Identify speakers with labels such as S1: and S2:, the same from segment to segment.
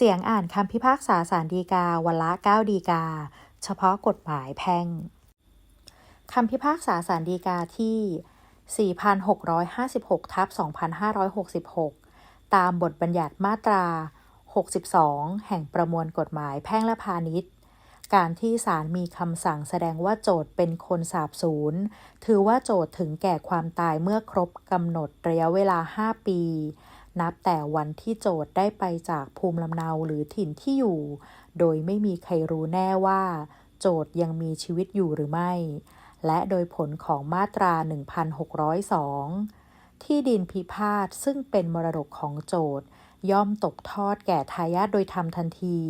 S1: เสียงอ่านคำพิพากษาสารดีกาวันละ 9 ดีกา เฉพาะกฎหมายแพ่งคำพิพากษาสารดีกาที่ 4,656ทับ2,566 ตามบทบัญญัติมาตรา 62 แห่งประมวลกฎหมายแพ่งและพาณิชย์ การที่ศาลมีคำสั่งแสดงว่าโจทย์เป็นคนสาบสูญถือว่าโจทย์ถึงแก่ความตายเมื่อครบกำหนดระยะเวลา 5 ปี นับแต่วันที่โจทย์ได้ไปจากภูมิลำเนาหรือถิ่นที่อยู่ โดยไม่มีใครรู้แน่ว่า โจทย์ยังมีชีวิตอยู่หรือไม่ และโดยผลของมาตรา 1602 ที่ดินพิพาทซึ่งเป็นมรดกของโจทย์ ย่อมตกทอดแก่ทายาทโดยธรรมทันที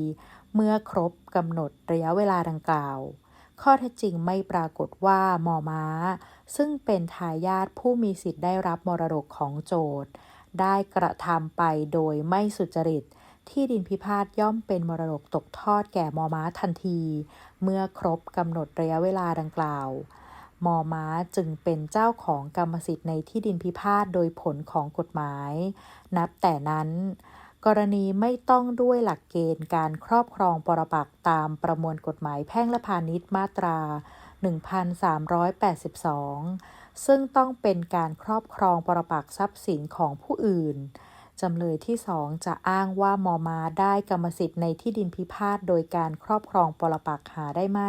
S1: เมื่อครบกำหนดระยะเวลาดังกล่าว ข้อเท็จจริงไม่ปรากฏว่ามอม้า ซึ่งเป็นทายาทผู้มีสิทธิ์ได้รับมรดกของโจทย์ ได้กระทำไปโดยไม่สุจริต ที่ดินพิพาทย่อมเป็นมรดกตกทอดแก่มอม้าทันที เมื่อครบกำหนดระยะเวลาดังกล่าวมอม้าจึงเป็นเจ้าของกรรมสิทธิ์ในที่ดินพิพาทโดยผลของกฎหมาย นับแต่นั้น กรณีไม่ต้องด้วยหลักเกณฑ์การครอบครองปรปักตามประมวลกฎหมายแพ่งและพาณิชย์มาตรา 1382 ซึ่งต้องเป็นการครอบครองปรปักทรัพย์สินของผู้อื่น จำเลยที่สองจะอ้างว่ามอมาได้กรรมสิทธิ์ในที่ดินพิพาทโดยการครอบครองปรปักหาได้ไหม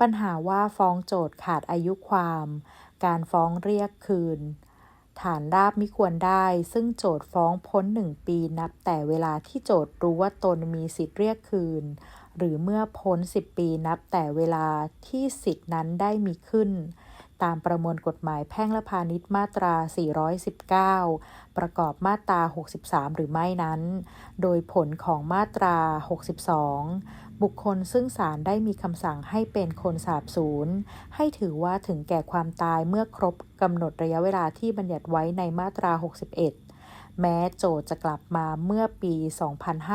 S1: ปัญหาว่าฟ้องโจทย์ขาดอายุความ การฟ้องเรียกคืน ฐานราบมิควรได้ ซึ่งโจทย์ฟ้องพ้นหนึ่งปีนับแต่เวลาที่โจทย์รู้ว่าตนมีสิทธิ์เรียกคืน หรือเมื่อพ้น 10 ปีนับแต่เวลาที่สิทธินั้นได้มีขึ้น ตามประมวลกฎหมายแพ่งและพาณิชย์มาตรา 419 ประกอบมาตรา 63 หรือไม่นั้น โดยผลของมาตรา 62 บุคคลซึ่งศาลได้มีคำสั่งให้เป็นคนสาบสูญให้ถือว่าถึงแก่ความตายเมื่อครบกำหนดระยะเวลาที่บัญญัติไว้ในมาตรา 61 แม้โจทจะกลับมาเมื่อปี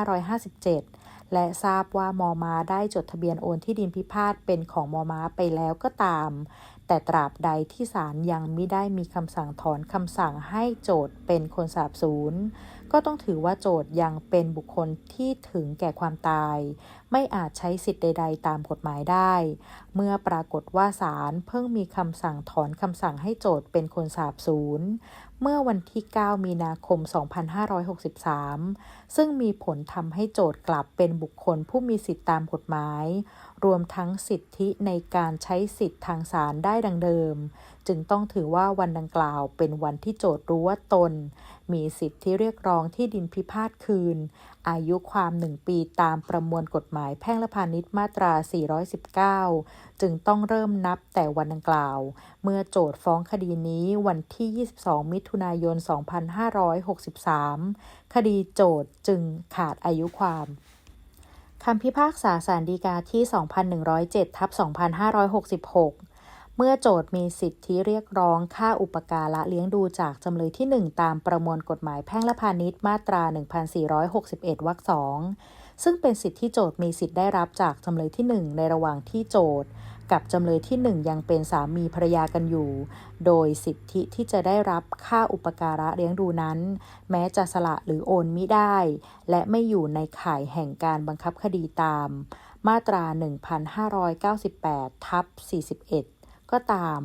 S1: 2557และทราบว่ามอมาได้จดทะเบียนโอนที่ดินพิพาทเป็นของมอมาไปแล้วก็ตาม แต่ตราบใดที่ศาลยังไม่ได้มีคำสั่งถอนคำสั่งให้โจทย์เป็นคนสาบสูญก็ต้องถือว่าโจทย์ยังเป็นบุคคลที่ถึงแก่ความตาย ไม่อาจใช้สิทธิ์ใด ๆ ตามกฎหมายได้ เมื่อปรากฏว่าศาลเพิ่งมีคำสั่งถอนคำสั่งให้โจทย์เป็นคนสาบสูญ เมื่อวันที่ 9 มีนาคม 2563 ซึ่งมีผลทำให้โจทย์กลับเป็นบุคคลผู้มีสิทธิตามกฎหมาย รวมทั้งสิทธิในการใช้สิทธิทางศาลได้ดังเดิม จึงต้องถือว่าวันดังกล่าวเป็นวันที่โจทย์รู้ว่าตน มีสิทธิที่เรียกร้องที่ดินพิพาทคืน อายุความหนึ่งปีตามประมวลกฎหมายแพ่งและพาณิชย์มาตรา 419 จึงต้องเริ่มนับแต่วันดังกล่าว เมื่อโจทย์ฟ้องคดีนี้วันที่ 22 มิถุนายน 2563 คดีโจทย์จึงขาดอายุความคำพิพากษาสารดีกาที่ 2107 ทับ 2566 เมื่อโจทย์มีสิทธิเรียกร้องค่าอุปการะเลี้ยงดูจากจำเลยที่ 1 ตามประมวลกฎหมายแพ่งและพาณิชย์มาตรา 1461 วรรคสองซึ่งเป็นสิทธิที่โจทย์มีสิทธิได้รับจากจำเลยที่ 1 ในระหว่างที่โจทย์ กับจำเลยที่ 1 ยังเป็นสามีภรรยากันอยู่ โดยสิทธิที่จะได้รับค่าอุปการะเลี้ยงดูนั้น แม้จะสละหรือโอนมิได้ และไม่อยู่ในข่ายแห่งการบังคับคดีตาม มาตรา 1598 ทับ 41 ก็ตาม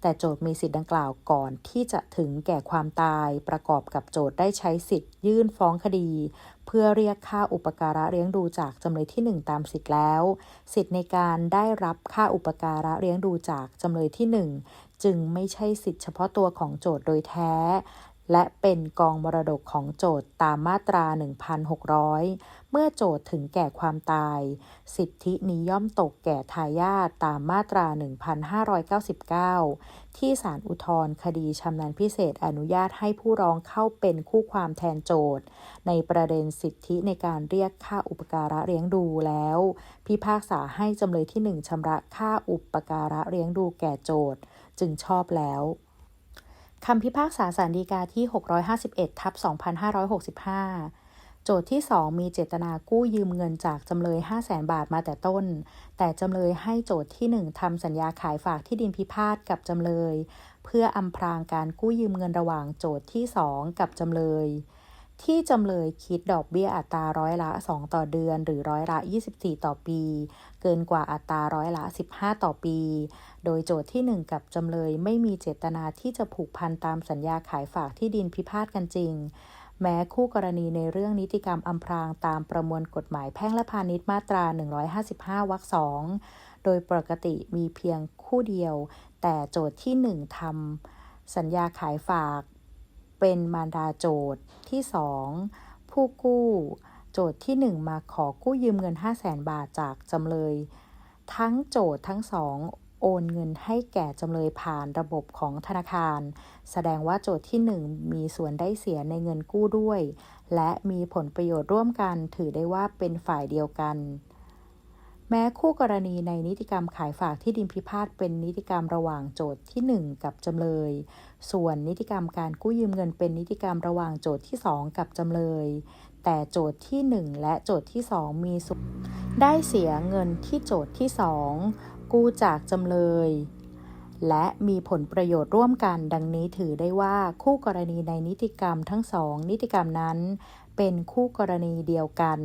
S1: แต่โจทย์มีสิทธิ์ดังกล่าวก่อนที่จะถึงแก่ความตายประกอบกับโจทย์ได้ใช้สิทธิ์ยื่นฟ้องคดี เพื่อเรียกค่าอุปการะเลี้ยงดูจากจำเลยที่ 1 ตามสิทธิ์แล้ว สิทธิ์ในการได้รับค่าอุปการะเลี้ยงดูจากจำเลยที่ 1 จึงไม่ใช่สิทธิ์เฉพาะตัวของโจทย์โดยแท้ และเป็นกองมรดกของโจทย์ตามมาตรา 1,600 เมื่อโจทย์ถึงแก่ความตาย สิทธินี้ย่อมตกแก่ทายาทตามมาตรา 1,599 ที่ศาลอุทธรณ์คดีชำนาญพิเศษอนุญาตให้ผู้ร้องเข้าเป็นคู่ความแทนโจทย์ ในประเด็นสิทธิในการเรียกค่าอุปการะเลี้ยงดูแล้ว พิพากษาให้จำเลยที่ 1ชำระค่าอุปการะเลี้ยงดูแก่โจทย์ จึงชอบแล้ว คำพิพากษาสารดีกาที่ 651 ทับ 2565 โจทย์ที่ 2 มีเจตนากู้ยืมเงินจากจำเลย 500,000บาทมาแต่ต้น แต่จำเลยให้โจทย์ที่ 1ทำสัญญาขายฝากที่ดินพิพาทกับจำเลย เพื่ออำพรางการกู้ยืมเงินระหว่างโจทย์ที่ 2 กับจำเลย ที่จำเลยคิดดอกเบี้ยอัตราร้อยละ 2 ต่อเดือน หรือร้อยละ 24 ต่อปี เกินกว่าอัตราร้อยละ 15 ต่อปี โดยโจทย์ที่ 1 กับจำเลยไม่มีเจตนาที่จะผูกพันตามสัญญาขายฝากที่ดินพิพาทกันจริง แม้คู่กรณีในเรื่องนิติกรรมอำพรางตามประมวลกฎหมายแพ่งและพาณิชย์มาตรา 155 วรรคสองโดยปกติมีเพียงคู่เดียว แต่โจทย์ที่ 1ทำสัญญาขายฝาก เป็นมารดาโจทย์ที่ 2 ผู้กู้ โจทย์ที่ 1 มาขอกู้ยืมเงิน 5 0 0แสนบาทจากจำเลย ทั้งโจทย์ทั้งสองโอนเงินให้แก่จำเลยผ่านระบบของธนาคาร แสดงว่าโจทย์ที่ 1 มีส่วนได้เสียในเงินกู้ด้วย และมีผลประโยชน์ร่วมกันถือได้ว่าเป็นฝ่ายเดียวกัน แม้คู่กรณีในนิติกรรมขายฝากที่ดินพิพาทเป็นนิติกรรมระหว่างโจทย์ที่ 1 กับจำเลย ส่วนนิติกรรมการกู้ยืมเงินเป็นนิติกรรมระหว่างโจทย์ที่ 2 กับจำเลย แต่โจทย์ที่ 1 และโจทย์ที่ 2 มีส่วนได้เสียเงินที่โจทย์ที่ 2 กู้จากจำเลย และมีผลประโยชน์ร่วมกันดังนี้ถือได้ว่าคู่กรณีในนิติกรรมทั้งสองนิติกรรมนั้น เป็นคู่กรณีเดียวกัน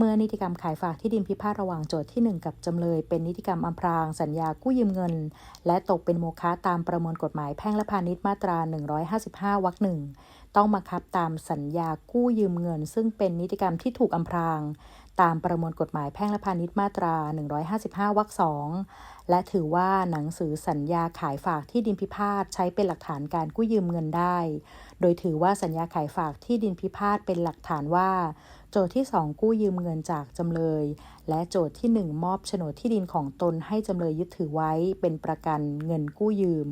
S1: เมื่อนิติกรรมขายฝากที่ดินพิพาทระหว่างโจทย์ที่ 1 กับจำเลย เป็นนิติกรรมอำพราง สัญญากู้ยืมเงิน และตกเป็นโมฆะตามประมวลกฎหมายแพ่งและพาณิชย์มาตรา 155 วรรคหนึ่งต้องบังคับตามสัญญากู้ยืมเงิน ซึ่งเป็นนิติกรรมที่ถูกอำพราง ตามประมวลกฎหมายแพ่งและพาณิชย์มาตรา 155 วรรคสองและถือว่าหนังสือสัญญาขายฝากที่ดินพิพาทใช้เป็นหลักฐานการกู้ยืมเงินได้ โดยถือว่าสัญญาขายฝากที่ดินพิพาทเป็นหลักฐานว่า โจทย์ที่ 2 กู้ยืมเงินจากจำเลย และโจทย์ที่ 1 มอบโฉนดที่ดินของตนให้จำเลยยึดถือไว้เป็นประกันเงินกู้ยืม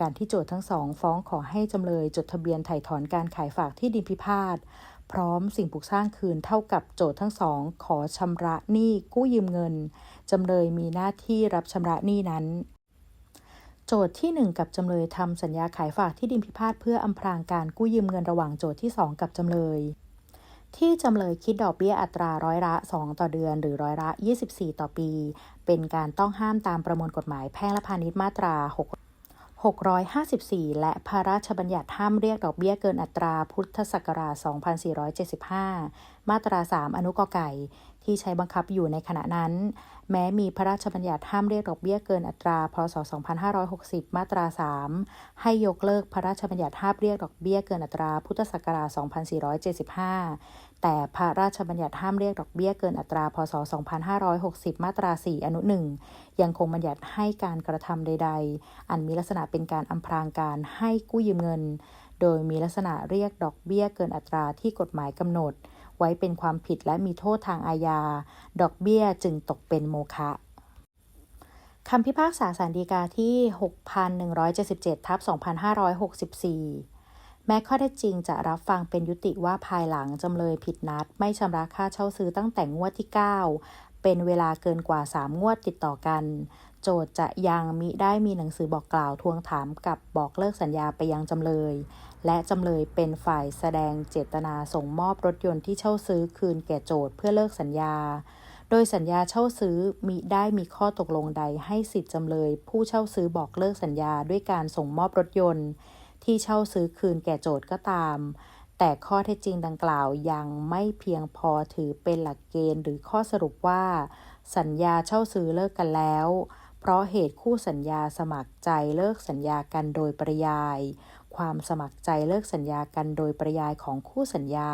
S1: การที่โจทย์ทั้งสองฟ้องขอให้จำเลยจดทะเบียนไถ่ถอนการขายฝากที่ดินพิพาท พร้อมสิ่งปลูกสร้างคืนเท่ากับโจทย์ทั้งสอง ขอชำระหนี้กู้ยืมเงิน จำเลยมีหน้าที่รับชำระหนี้นั้น โจทย์ที่ 1 กับจำเลยทำสัญญาขายฝากที่ดินพิพาทเพื่ออำพรางการกู้ยืมเงินระหว่างโจทย์ที่ 2 กับจำเลย ที่จำเลยคิดดอกเบี้ยอัตราร้อยละ 2 ต่อเดือน หรือร้อยละ 24 ต่อปี เป็นการต้องห้ามตามประมวลกฎหมายแพ่งและพาณิชย์มาตรา6 654 และพระราชบัญญัติห้ามเรียกดอกเบี้ยเกินอัตราพุทธศักราช 2475 มาตรา 3 อนุกอไก่ ที่ใช้บังคับอยู่ในขณะนั้น แม้มีพระราชบัญญัติห้ามเรียกดอกเบี้ยเกินอัตรา พศ 2560 มาตรา 3 ให้ยกเลิกพระราชบัญญัติห้ามเรียกดอกเบี้ยเกินอัตราพุทธศักราช 2475 แต่พระราชบัญญัติห้ามเรียกดอกเบี้ยเกินอัตรา พศ 2560 มาตรา 4 อนุ 1 ยังคงบัญญัติให้การกระทำใด ๆ อันมีลักษณะเป็นการอำพรางการให้กู้ยืมเงิน โดยมีลักษณะเรียกดอกเบี้ยเกินอัตราที่กฎหมายกำหนด ไว้เป็นความผิดและมีโทษทางอาญา ดอกเบี้ยจึงตกเป็นโมฆะคำพิพากษาสารดีกาที่ 6,177ทับ2564 แม้ข้อเท็จจริงจะรับฟังเป็นยุติว่าภายหลังจำเลยผิดนัด ไม่ชำระค่าเช่าซื้อตั้งแต่งวดที่ 9 เป็นเวลาเกินกว่า 3 งวดติดต่อกัน โจทย์จะยังมิได้มีหนังสือบอกกล่าวทวงถามกับบอกเลิกสัญญาไปยังจำเลย และจำเลยเป็นฝ่ายแสดงเจตนาส่งมอบรถยนต์ที่เช่าซื้อคืนแก่โจทย์เพื่อเลิกสัญญา โดยสัญญาเช่าซื้อมิได้มีข้อตกลงใดให้สิทธิจำเลย ผู้เช่าซื้อบอกเลิกสัญญาด้วยการส่งมอบรถยนต์ ที่เช่าซื้อคืนแก่โจทย์ก็ตาม แต่ข้อเท็จจริงดังกล่าวยังไม่เพียงพอถือเป็นหลักเกณฑ์หรือข้อสรุปว่า สัญญาเช่าซื้อเลิกกันแล้ว เพราะเหตุคู่สัญญาสมัครใจเลิกสัญญากันโดยปริยาย ความสมัครใจเลิกสัญญากันโดยปริยายของคู่สัญญา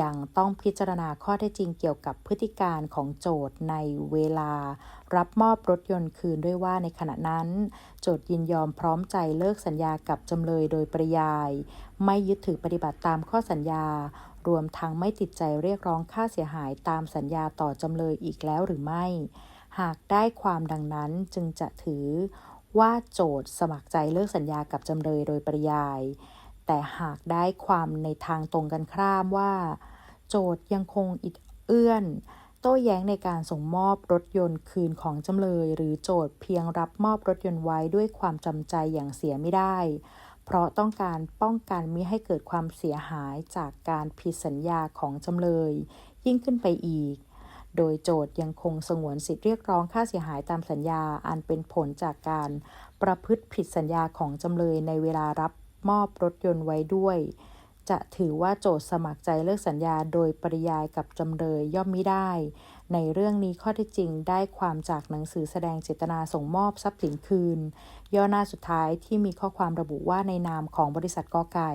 S1: ยังต้องพิจารณาข้อเท็จจริงเกี่ยวกับพฤติการของโจทย์ในเวลา รับมอบรถยนต์คืนด้วยว่าในขณะนั้น โจทย์ยินยอมพร้อมใจเลิกสัญญากับจำเลยโดยปริยาย ไม่ยึดถือปฏิบัติตามข้อสัญญา รวมทั้งไม่ติดใจเรียกร้องค่าเสียหายตามสัญญาต่อจำเลยอีกแล้วหรือไม่ หากได้ความดังนั้นจึงจะถือ ว่าโจทสมัครใจเลิกสัญญากับจำเลยโดยปริยาย แต่หากได้ความในทางตรงกันข้ามว่า โจทยังคงอิดเอื้อน โต้แย้งในการส่งมอบรถยนต์คืนของจำเลย หรือโจทเพียงรับมอบรถยนต์ไว้ด้วยความจำใจอย่างเสียไม่ได้ เพราะต้องการป้องกันมิให้เกิดความเสียหายจากการผิดสัญญาของจำเลย ยิ่งขึ้นไปอีก โดยโจทย์ยังคงสงวนสิทธิเรียกร้องค่าเสียหายตามสัญญาอันเป็นผลจากการประพฤติผิดสัญญาของจำเลยในเวลารับมอบรถยนต์ไว้ด้วย จะถือว่าโจทย์สมัครใจเลิกสัญญาโดยปริยายกับจำเลยย่อมมิได้ ในเรื่องนี้ข้อเท็จจริงได้ความจากหนังสือแสดงเจตนาส่งมอบทรัพย์สินคืน ย่อหน้าสุดท้ายที่มีข้อความระบุว่าในนามของบริษัทกอไก่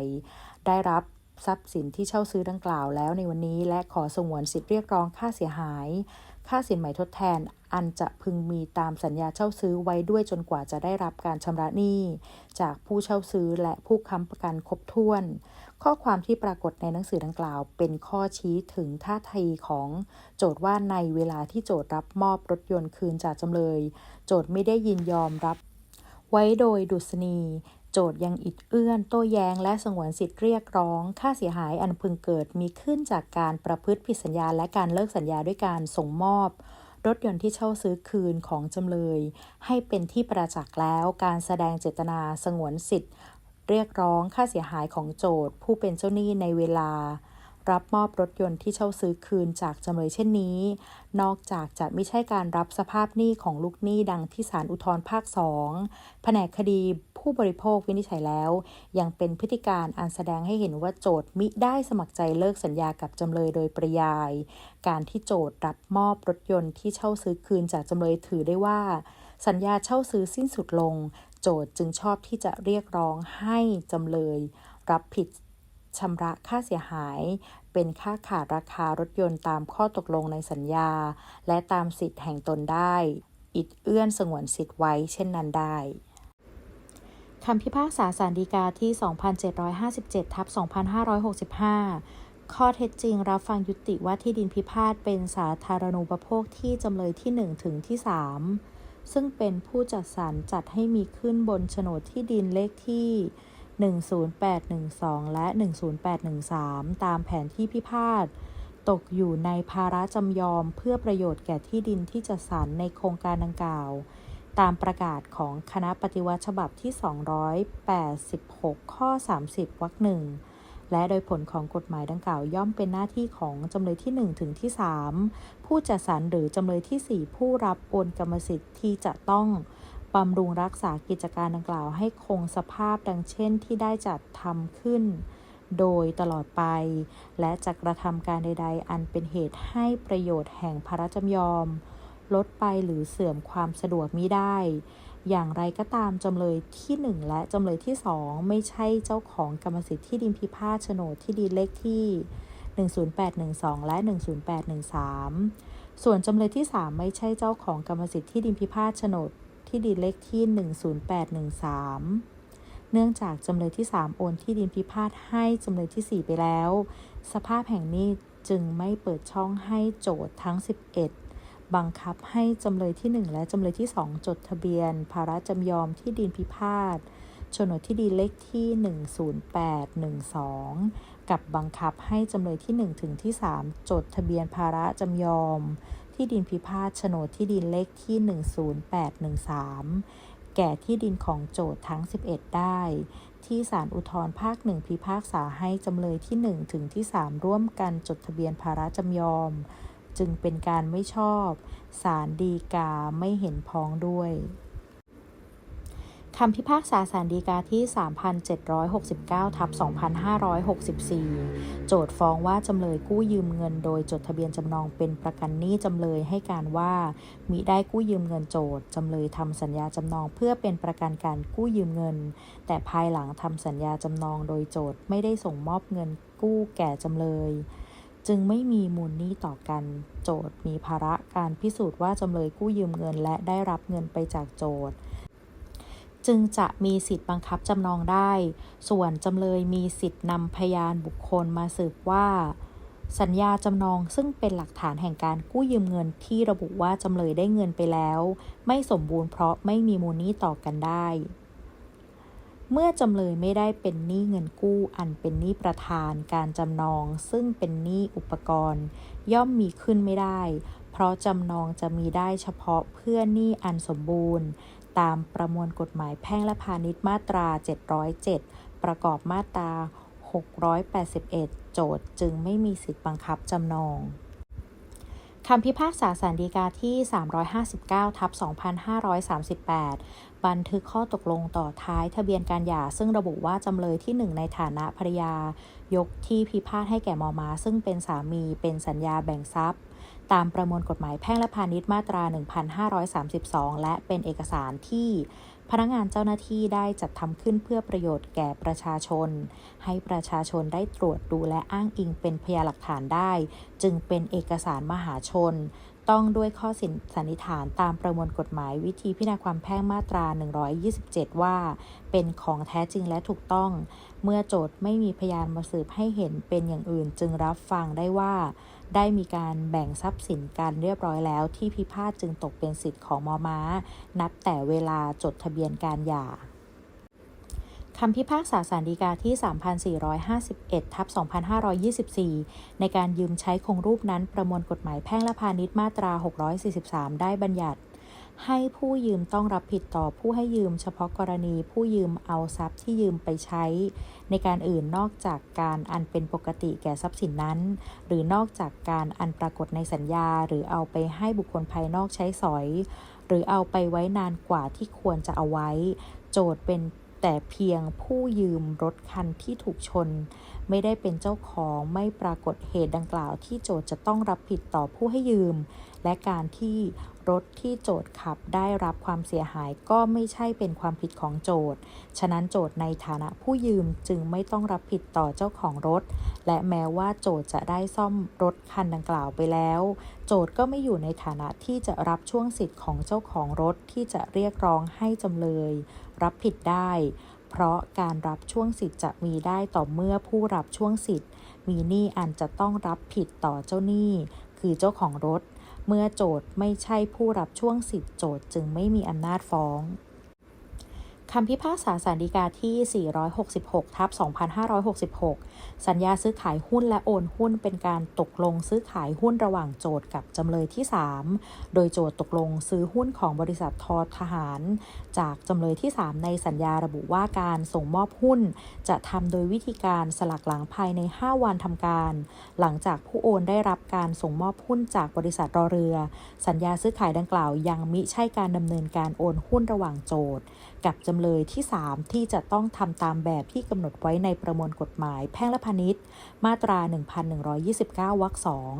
S1: ได้รับ ทรัพย์สินที่เช่าซื้อดังกล่าวแล้วในวันนี้ และขอสงวนสิทธิเรียกร้องค่าเสียหาย ค่าสินใหม่ทดแทนอันจะพึงมีตามสัญญาเช่าซื้อไว้ด้วยจนกว่าจะได้รับการชำระหนี้ จากผู้เช่าซื้อและผู้ค้ำประกันครบถ้วน ข้อความที่ปรากฏในหนังสือดังกล่าว เป็นข้อชี้ถึงท่าทีของโจทว่าในเวลาที่โจทรับมอบรถยนต์คืนจากจำเลย โจทไม่ได้ยินยอมรับไว้โดยดุษณี โจทย์ยังอิดเอื้อน โต้แย้ง และสงวนสิทธิ์เรียกร้อง ค่าเสียหายอันพึงเกิดมีขึ้นจากการประพฤติผิดสัญญาและการเลิกสัญญาด้วยการส่งมอบรถยนต์ที่เช่าซื้อคืนของจำเลย ให้เป็นที่ประจักษ์แล้วการแสดงเจตนาสงวนสิทธิ์ เรียกร้องค่าเสียหายของโจทย์ผู้เป็นเจ้าหนี้ในเวลา รับมอบรถยนต์ที่เช่าซื้อคืนจากจำเลยเช่นนี้ นอกจากจะไม่ใช่การรับสภาพหนี้ของลูกหนี้ดังที่ศาลอุทธรภาคสองแผนกคดีผู้บริโภควินิจฉัยแล้ว ยังเป็นพฤติการอันแสดงให้เห็นว่าโจทย์มิได้สมัครใจเลิกสัญญากับจำเลยโดยปริยาย การที่โจทย์รับมอบรถยนต์ที่เช่าซื้อคืนจากจำเลยถือได้ว่า สัญญาเช่าซื้อสิ้นสุดลง โจทย์จึงชอบที่จะเรียกร้องให้จำเลย รับผิด ชำระค่าเสียหาย เป็นค่าขาดราคารถยนต์ตามข้อตกลงในสัญญา และตามสิทธิ์แห่งตนได้ อิดเอื้อนสงวนสิทธิ์ไว้เช่นนั้นได้คำพิพากษาสารดีกาที่ 2757ทับ2565 ข้อเท็จจริงรับฟังยุติว่าที่ดินพิพาทเป็นสาธารณูปโภคที่จำเลยที่ 1 ถึงที่ 3 ซึ่งเป็นผู้จัดสรรจัดให้มีขึ้นบนโฉนดที่ดินเลขที่ 10812 และ 10813 ตามแผนที่พิพาท ตกอยู่ในภาระจำยอมเพื่อประโยชน์แก่ที่ดินที่จัดสรรในโครงการดังกล่าว ตามประกาศของคณะปฏิวัติฉบับที่ 286 ข้อ 30 วรรคหนึ่งและโดยผลของกฎหมายดังกล่าวย่อมเป็นหน้าที่ของจำเลยที่1ถึงที่3ผู้จัดสรรหรือจำเลยที่ 4 ผู้รับโอนกรรมสิทธิ์ที่จะต้อง บำรุงรักษากิจการดังกล่าวให้คงสภาพดังเช่นที่ได้จัดทำขึ้น โดยตลอดไป และจะกระทำการใด ๆ อันเป็นเหตุให้ประโยชน์แห่งพระราชจำยอม ลดไปหรือเสื่อมความสะดวกมิได้ อย่างไรก็ตามจำเลยที่ 1 และจำเลยที่ 2 ไม่ใช่เจ้าของกรรมสิทธิ์ที่ดินพิพาทโฉนดที่ดินเลขที่ 10812 และ 10813 ส่วนจำเลยที่ 3 ไม่ใช่เจ้าของกรรมสิทธิ์ที่ดินพิพาทโฉนด ที่ดินเลขที่ 10813 เนื่องจากจำเลยที่ 3 โอนที่ดินพิพาทให้จำเลยที่ 4 ไปแล้ว สภาพแห่งนี้จึงไม่เปิดช่องให้โจทย์ทั้ง 11 บังคับให้จำเลยที่ 1 และจำเลยที่ 2 จดทะเบียน ภาระจำยอมที่ดินพิพาทโฉนดที่ดินเลขที่ 10812 กับบังคับให้จำเลยที่ 1 ถึงที่ 3 จดทะเบียนภาระจำยอม ที่ดินพิพาทโฉนดที่ดินเลขที่ 10813 แก่ที่ดินของโจทย์ทั้ง 11 ได้ ที่ศาลอุทธรภาคหนึ่งพิพากษาให้จำเลยที่ 1 ถึงที่ 3 ร่วมกันจดทะเบียนภาระจำยอม จึงเป็นการไม่ชอบ ศาลดีกาไม่เห็นพ้องด้วย คำพิพากษาสารดีกาที่ 3,769ทับ2564 โจทฟ้องว่าจำเลยกู้ยืมเงินโดยจดทะเบียนจำนองเป็นประกันหนี้จำเลยให้การว่ามิได้กู้ยืมเงินโจทจำเลยทำสัญญาจำนองเพื่อเป็นประกันการกู้ยืมเงิน แต่ภายหลังทำสัญญาจำนองโดยโจทไม่ได้ส่งมอบเงินกู้แก่จำเลยจึงไม่มีมูลหนี้ต่อกัน โจทย์มีภาระการพิสูจน์ว่าจำเลยกู้ยืมเงินและได้รับเงินไปจากโจทย์ จึงจะมีสิทธิ์บังคับจำนองได้ ส่วนจำเลยมีสิทธิ์นำพยานบุคคลมาสืบว่า สัญญาจำนองซึ่งเป็นหลักฐานแห่งการกู้ยืมเงินที่ระบุว่าจำเลยได้เงินไปแล้ว ไม่สมบูรณ์เพราะไม่มีมูลหนี้ต่อกันได้ เมื่อจำเลยไม่ได้เป็นหนี้เงินกู้อันเป็นหนี้ประธานการจำนอง ซึ่งเป็นหนี้อุปกรณ์ ย่อมมีขึ้นไม่ได้ เพราะจำนองจะมีได้เฉพาะเพื่อหนี้อันสมบูรณ์ ตามประมวลกฎหมายแพ่งและพาณิชย์มาตรา 707 ประกอบมาตรา 681 โจทย์จึงไม่มีสิทธิ์บังคับจำนองคคำพิพากษาสารดีกาที่ 359 ทับ 2538 บันทึกข้อตกลงต่อท้ายทะเบียนการหย่า ซึ่งระบุว่าจำเลยที่ 1 ในฐานะภรรยา ยกที่พิพาทให้แก่มอมา ซึ่งเป็นสามีเป็นสัญญาแบ่งทรัพย์ ตามประมวลกฎหมายแพ่งและพาณิชย์มาตรา 1532 และเป็นเอกสารที่พนักงานเจ้าหน้าที่ได้จัดทำขึ้นเพื่อประโยชน์แก่ประชาชน ให้ประชาชนได้ตรวจดูและอ้างอิงเป็นพยานหลักฐานได้ จึงเป็นเอกสารมหาชน ต้องด้วยข้อสินสันนิษฐานตามประมวลกฎหมายวิธีพิจารณาความแพ่งมาตรา 127 ว่า เป็นของแท้จริงและถูกต้อง เมื่อโจทย์ไม่มีพยานมาสืบให้เห็นเป็นอย่างอื่น จึงรับฟังได้ว่า ได้มีการแบ่งทรัพย์สินกันเรียบร้อยแล้ว ที่พิพาทจึงตกเป็นสิทธิ์ของมอม้า นับแต่เวลาจดทะเบียนการหย่าคำพิพากษาสารดีกาที่ 3,451 ทับ 2524 ในการยืมใช้คงรูปนั้นประมวลกฎหมายแพ่งและพาณิชย์มาตรา 643 ได้บัญญัติ ให้ผู้ยืมต้องรับผิดต่อผู้ให้ยืมเฉพาะกรณีผู้ยืมเอาทรัพย์ที่ยืมไปใช้ ในการอื่นนอกจากการอันเป็นปกติแก่ทรัพย์สินนั้น หรือนอกจากการอันปรากฏในสัญญา หรือเอาไปให้บุคคลภายนอกใช้สอย หรือเอาไปไว้นานกว่าที่ควรจะเอาไว้ โจทย์เป็น แต่เพียงผู้ยืมรถคันที่ถูกชน ไม่ได้เป็นเจ้าของไม่ปรากฏเหตุดังกล่าวที่โจทย์จะต้องรับผิดต่อผู้ให้ยืม และการที่รถที่โจทย์ขับได้รับความเสียหายก็ไม่ใช่เป็นความผิดของโจทย์ ฉะนั้นโจทย์ในฐานะผู้ยืมจึงไม่ต้องรับผิดต่อเจ้าของรถ และแม้ว่าโจทย์จะได้ซ่อมรถคันดังกล่าวไปแล้ว โจทย์ก็ไม่อยู่ในฐานะที่จะรับช่วงสิทธิ์ของเจ้าของรถที่จะเรียกร้องให้จำเลย รับผิดได้ เพราะการรับช่วงสิทธิ์จะมีได้ต่อเมื่อผู้รับช่วงสิทธิ์ มีหนี้อันจะต้องรับผิดต่อเจ้าหนี้ คือเจ้าของรถ เมื่อโจทย์ไม่ใช่ผู้รับช่วงสิทธิ์โจทย์จึงไม่มีอำนาจฟ้อง คำพิพากษาสารดีกาที่ 466 ทับ 2566 สัญญาซื้อขายหุ้นและโอนหุ้นเป็นการตกลงซื้อขายหุ้นระหว่างโจทย์กับจำเลยที่ 3 โดยโจทย์ตกลงซื้อหุ้นของบริษัททอทหาร จากจำเลยที่ 3 ในสัญญาระบุว่าการส่งมอบหุ้น จะทำโดยวิธีการสลักหลังภายใน 5 วันทำการ หลังจากผู้โอนได้รับการส่งมอบหุ้นจากบริษัทรอเรือ สัญญาซื้อขายดังกล่าวยังมิใช่การดำเนินการโอนหุ้นระหว่างโจทย์กับจำเลยที่ 3 ที่จะต้องทำตามแบบที่กำหนดไว้ในประมวลกฎหมายแพ่งและพาณิชย์ มาตรา 1129 วรรคสอง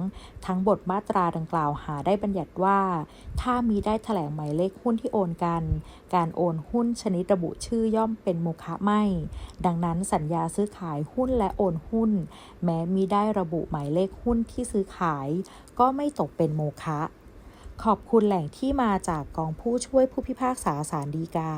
S1: ทั้งบทมาตราดังกล่าวหาได้บัญญัติว่า ถ้ามีได้แถลงหมายเลขหุ้นที่โอนกัน การโอนหุ้นชนิดระบุชื่อย่อมเป็นโมฆะไม่ ดังนั้นสัญญาซื้อขายหุ้นและโอนหุ้น แม้มีได้ระบุหมายเลขหุ้นที่ซื้อขาย ก็ไม่ตกเป็นโมฆะขอบคุณแหล่งที่มาจากกองผู้ช่วยผู้พิพากษาศาลฎีกา